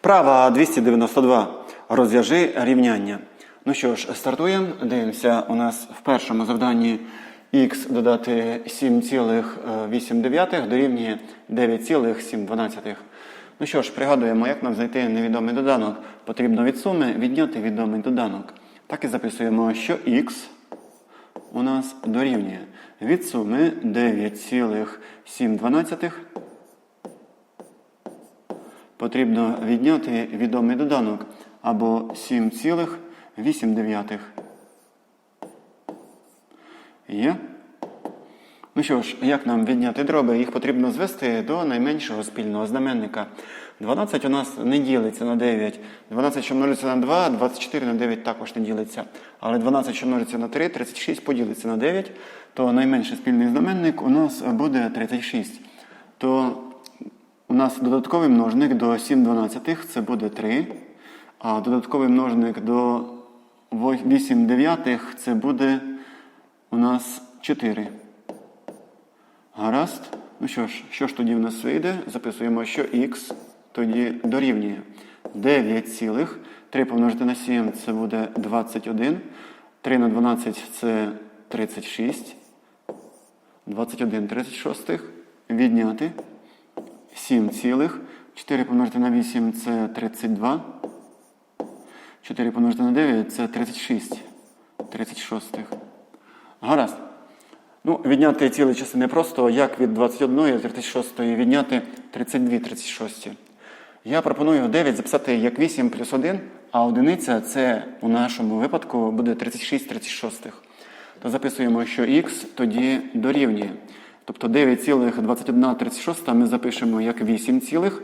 Вправа 292. Розв'яжи рівняння. Ну що ж, стартуємо. Дивимося, у нас в першому завданні х додати 7,8 дорівнює 9,7. Ну що ж, пригадуємо, як нам знайти невідомий доданок. Потрібно від суми відняти відомий доданок. Так і записуємо, що х у нас дорівнює від суми 9,7 потрібно відняти відомий доданок або 7,8. Є? Ну що ж, як нам відняти дроби? Їх потрібно звести до найменшого спільного знаменника. 12 у нас не ділиться на 9. 12, що множиться на 2, 24 на 9 також не ділиться. Але 12, що множиться на 3, 36 поділиться на 9, то найменший спільний знаменник у нас буде 36. То нас додатковий множник до 7 дванадцятих це буде 3, а додатковий множник до 8 дев'ятих це буде у нас 4. Гаразд. Ну що ж, що ж тоді в нас вийде? Записуємо, що х тоді дорівнює 9 цілих. 3 помножити на 7 це буде 21. 3 на 12 це 36. 21 36. Відняти. 7 цілих. 4 помножити на 8 це 32. 4 помножити на 9 це 36. 36. Гаразд. Ну, відняти цілі частини просто, як від 21 до 36 відняти 32 36. Я пропоную 9 записати як 8 плюс 1, а одиниця це у нашому випадку буде 36 36. То записуємо, що х тоді дорівнює. Тобто 9,2136 ми запишемо як 8, цілих,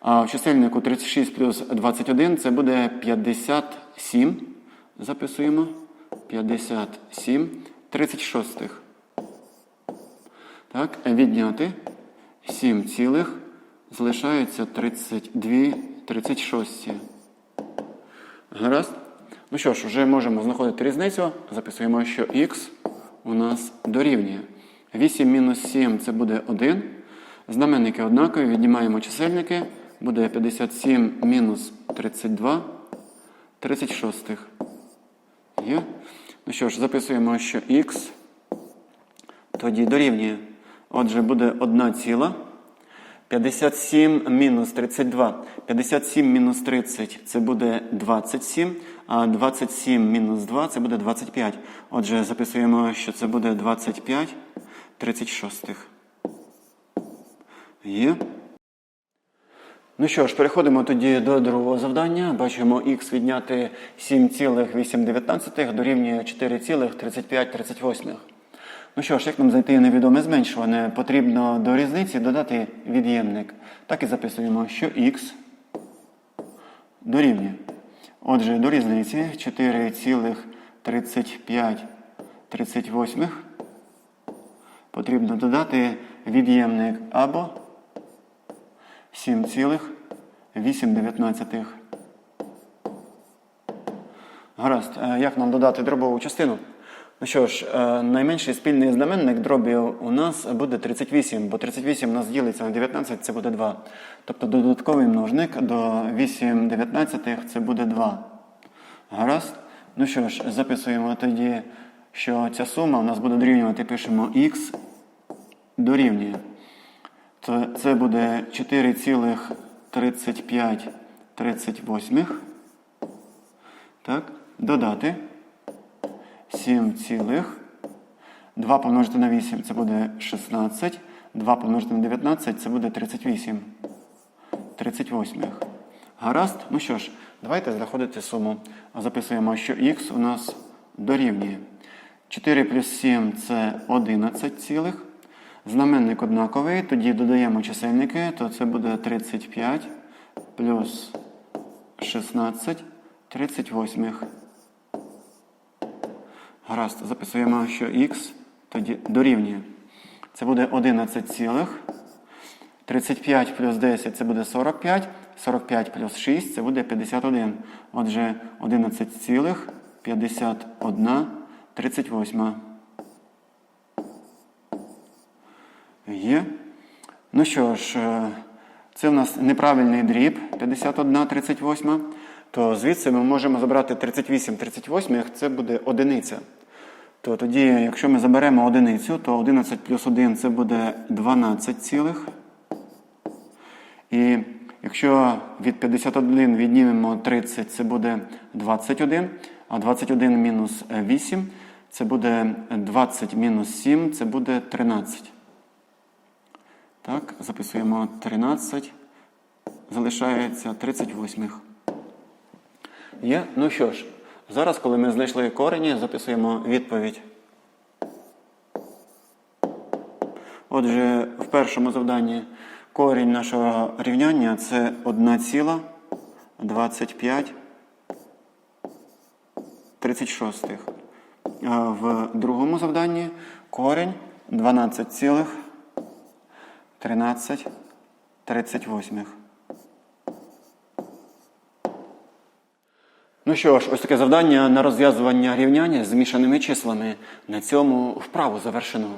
а в чисельнику 36 плюс 21 це буде 57. Записуємо 57 36. Так, відняти 7 цілих, залишається 32 36. Гаразд? Ну що ж, вже можемо знаходити різницю. Записуємо, що х у нас дорівнює. 8 мінус 7 це буде 1. Знаменники однакові, віднімаємо чисельники. Буде 57 мінус 32 36. Є? Ну що ж, записуємо, що х тоді дорівнює. Отже, буде 1 ціла. 57 мінус 32. 57 мінус 30 це буде 27, а 27 мінус 2 це буде 25. Отже, записуємо, що це буде 25 36. Є. Ну що ж, переходимо тоді до другого завдання. Бачимо х відняти 7,8 дорівнює 4,3538. Ну що ж, як нам знайти невідоме зменшуване, потрібно до різниці додати від'ємник. Так і записуємо, що х дорівнює. Отже, до різниці 4,3538 потрібно додати від'ємник або 7,8. Гаразд, Е, як нам додати дробову частину? Ну що ж, е, найменший спільний знаменник дробів у нас буде 38, бо 38 у нас ділиться на 19, це буде 2. Тобто додатковий множник до 8 19 це буде 2. Гаразд? Ну що ж, записуємо тоді, що ця сума у нас буде дорівнювати, пишемо х дорівнює. То це буде 4,3538. Так, додати. 7 цілих. 2 помножити на 8 це буде 16. 2 помножити на 19 це буде 38. 38. Гаразд. Ну що ж, давайте знаходити суму. Записуємо, що х у нас дорівнює. 4 плюс 7 це 11 цілих. Знаменник однаковий. Тоді додаємо чисельники, то це буде 35 плюс 16 38. Гаразд, записуємо, що х тоді дорівнює. Це буде 11 цілих. 35 плюс 10 це буде 45. 45 плюс 6 це буде 51. Отже, 11 цілих 51 38. Є. Ну що ж, е, Це в нас неправильний дріб 51 38. То звідси ми можемо забрати 38 38, це буде одиниця. То тоді, якщо ми заберемо одиницю, то 11 плюс 1 це буде 12 цілих. І якщо від 51 віднімемо 30, це буде 21, а 21 мінус 8 це буде 20 мінус 7, це буде 13. Так, записуємо 13. Залишається 38. Є? Ну що ж, зараз, коли ми знайшли корені, записуємо відповідь. Отже, в першому завданні корінь нашого рівняння це 1,25 36. В другому завданні корінь 12,1338. Ну що ж, ось таке завдання на розв'язування рівняння з змішаними числами. На цьому вправу завершено.